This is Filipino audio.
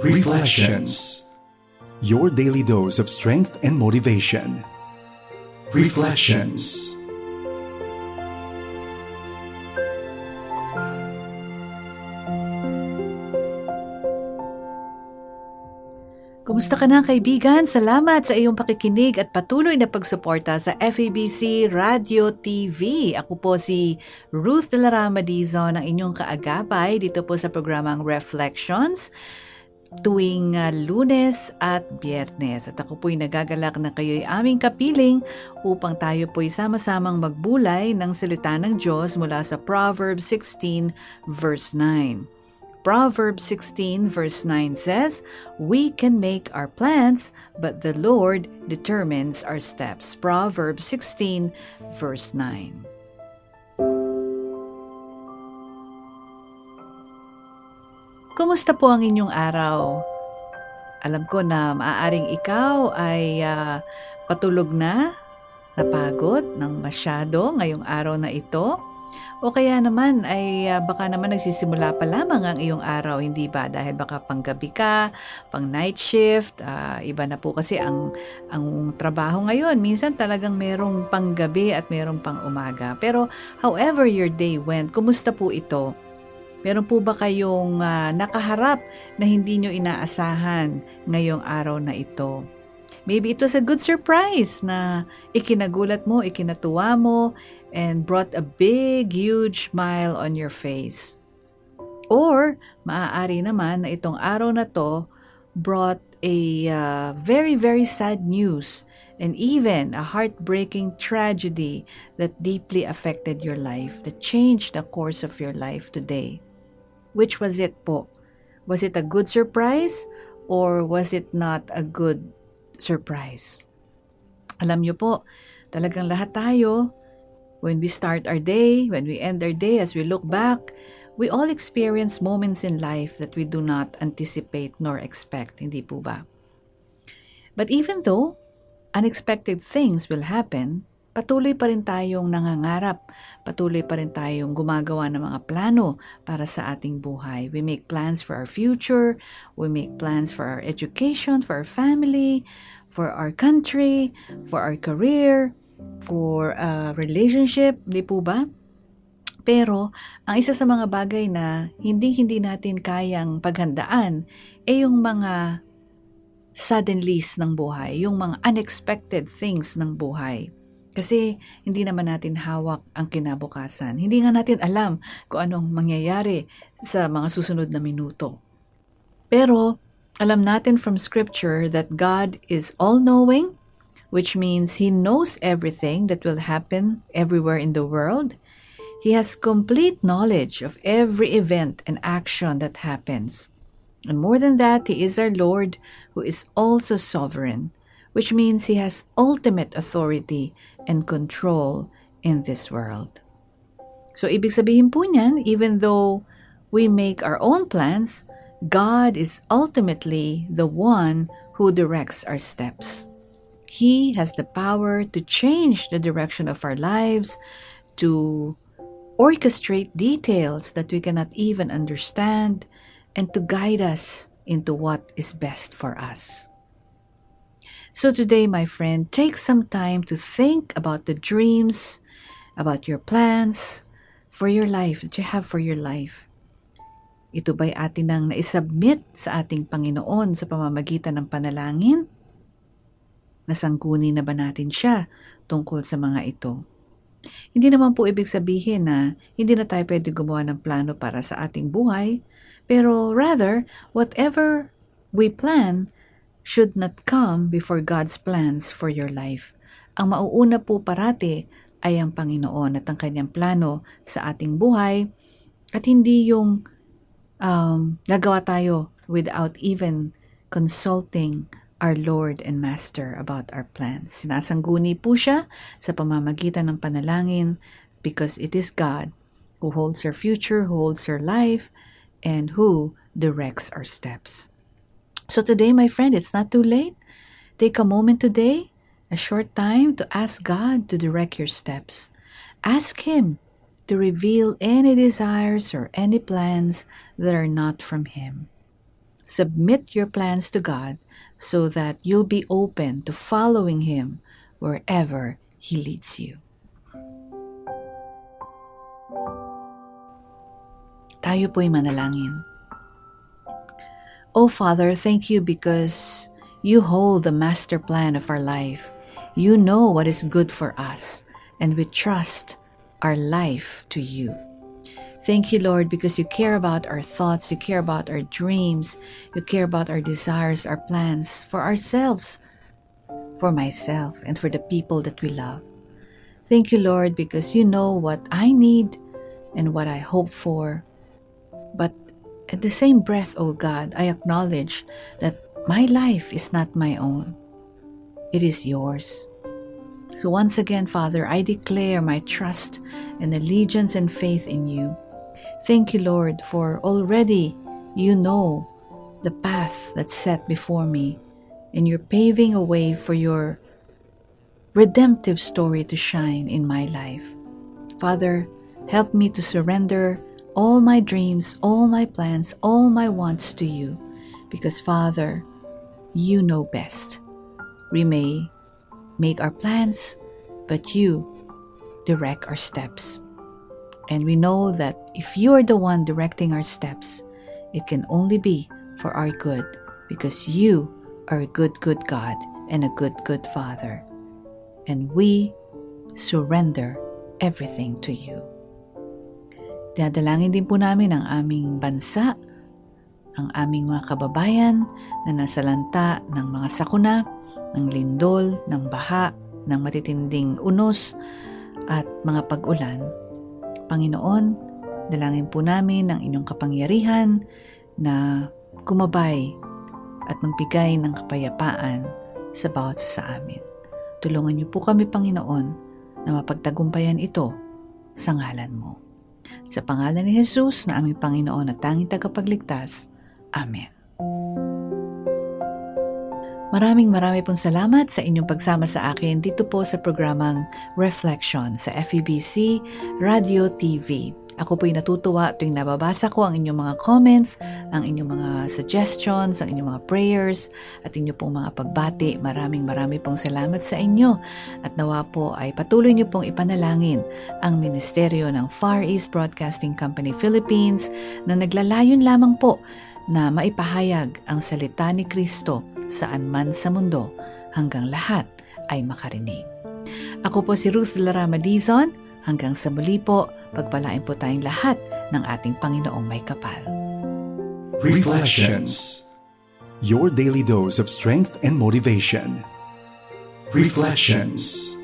Reflections Your daily dose of strength and motivation. Reflections Kumusta ka na kaibigan? Salamat sa iyong pakikinig at patuloy na pagsuporta sa FABC Radio TV. Ako po si Ruth de la Dizon, ang inyong kaagapay dito po sa programang Reflections tuwing uh, lunes at biyernes. At ako po'y nagagalak na kayo'y aming kapiling upang tayo po'y sama-samang magbulay ng salita ng Diyos mula sa Proverbs 16 verse 9. Proverbs 16 verse 9 says, We can make our plans, but the Lord determines our steps. Proverbs 16 verse 9. Kumusta po ang inyong araw? Alam ko na maaaring ikaw ay uh, patulog na, napagod ng masyado ngayong araw na ito. O kaya naman ay uh, baka naman nagsisimula pa lamang ang iyong araw, hindi ba? Dahil baka panggabi ka, pang night shift, uh, iba na po kasi ang, ang trabaho ngayon. Minsan talagang merong panggabi at merong pang umaga. Pero however your day went, kumusta po ito? Meron po ba kayong uh, nakaharap na hindi nyo inaasahan ngayong araw na ito? Maybe it was a good surprise na ikinagulat mo, ikinatuwa mo, and brought a big, huge smile on your face. Or, maaari naman na itong araw na to brought a uh, very, very sad news and even a heartbreaking tragedy that deeply affected your life, that changed the course of your life today. Which was it po? Was it a good surprise or was it not a good surprise? Alam niyo po, talagang lahat tayo, when we start our day, when we end our day, as we look back, we all experience moments in life that we do not anticipate nor expect, hindi po ba? But even though unexpected things will happen, patuloy pa rin tayong nangangarap, patuloy pa rin tayong gumagawa ng mga plano para sa ating buhay. We make plans for our future, we make plans for our education, for our family, for our country, for our career, for a relationship, di po ba? Pero, ang isa sa mga bagay na hindi-hindi natin kayang paghandaan ay yung mga suddenlies ng buhay, yung mga unexpected things ng buhay. Kasi hindi naman natin hawak ang kinabukasan. Hindi nga natin alam kung anong mangyayari sa mga susunod na minuto. Pero alam natin from scripture that God is all-knowing, which means He knows everything that will happen everywhere in the world. He has complete knowledge of every event and action that happens. And more than that, He is our Lord who is also sovereign which means he has ultimate authority and control in this world. So, ibig sabihin po niyan, even though we make our own plans, God is ultimately the one who directs our steps. He has the power to change the direction of our lives, to orchestrate details that we cannot even understand, and to guide us into what is best for us. So today, my friend, take some time to think about the dreams, about your plans for your life that you have for your life. Ito ba'y atin nang naisubmit sa ating Panginoon sa pamamagitan ng panalangin? Nasangguni na ba natin siya tungkol sa mga ito? Hindi naman po ibig sabihin na hindi na tayo pwede gumawa ng plano para sa ating buhay, pero rather, whatever we plan should not come before God's plans for your life. Ang mauuna po parati ay ang Panginoon at ang kanyang plano sa ating buhay at hindi yung um, gagawa tayo without even consulting our Lord and Master about our plans. Sinasangguni po siya sa pamamagitan ng panalangin because it is God who holds our future, who holds our life, and who directs our steps. So today, my friend, it's not too late. Take a moment today, a short time, to ask God to direct your steps. Ask Him to reveal any desires or any plans that are not from Him. Submit your plans to God so that you'll be open to following Him wherever He leads you. Tayo po'y manalangin. Oh Father, thank you because you hold the master plan of our life. You know what is good for us, and we trust our life to you. Thank you, Lord, because you care about our thoughts, you care about our dreams, you care about our desires, our plans for ourselves, for myself, and for the people that we love. Thank you, Lord, because you know what I need and what I hope for. But at the same breath, O God, I acknowledge that my life is not my own, it is yours. So once again, Father, I declare my trust and allegiance and faith in you. Thank you, Lord, for already you know the path that's set before me, and you're paving a way for your redemptive story to shine in my life. Father, help me to surrender all my dreams, all my plans, all my wants to you, because, Father, you know best. We may make our plans, but you direct our steps. And we know that if you are the one directing our steps, it can only be for our good because you are a good, good God and a good, good Father. And we surrender everything to you. Dinadalangin din po namin ang aming bansa, ang aming mga kababayan na nasa lanta ng mga sakuna, ng lindol, ng baha, ng matitinding unos at mga pag-ulan. Panginoon, dalangin po namin ang inyong kapangyarihan na kumabay at magbigay ng kapayapaan sa bawat sa amin. Tulungan niyo po kami, Panginoon, na mapagtagumpayan ito sa ngalan mo. Sa pangalan ni Jesus na aming Panginoon at tanging tagapagligtas. Amen. Maraming marami pong salamat sa inyong pagsama sa akin dito po sa programang Reflection sa FEBC Radio TV. Ako po'y natutuwa tuwing nababasa ko ang inyong mga comments, ang inyong mga suggestions, ang inyong mga prayers, at inyong pong mga pagbati. Maraming marami pong salamat sa inyo. At nawa po ay patuloy niyo pong ipanalangin ang ministeryo ng Far East Broadcasting Company Philippines na naglalayon lamang po na maipahayag ang salita ni Kristo saan man sa mundo hanggang lahat ay makarinig. Ako po si Ruth Larama Dizon. Hanggang sa muli po, pagpalain po tayong lahat ng ating Panginoong may kapal. Reflections. Your daily dose of strength and motivation. Reflections.